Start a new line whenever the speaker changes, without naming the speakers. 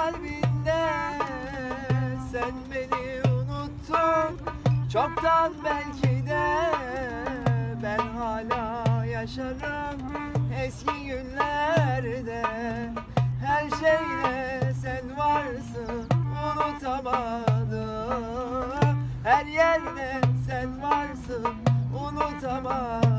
kalbinde Sen beni unuttun. Çoktan belki de Ben hala yaşarım eski günlerde. Her şeyle sen varsın unutamadım. Her yerde sen varsın unutamadım.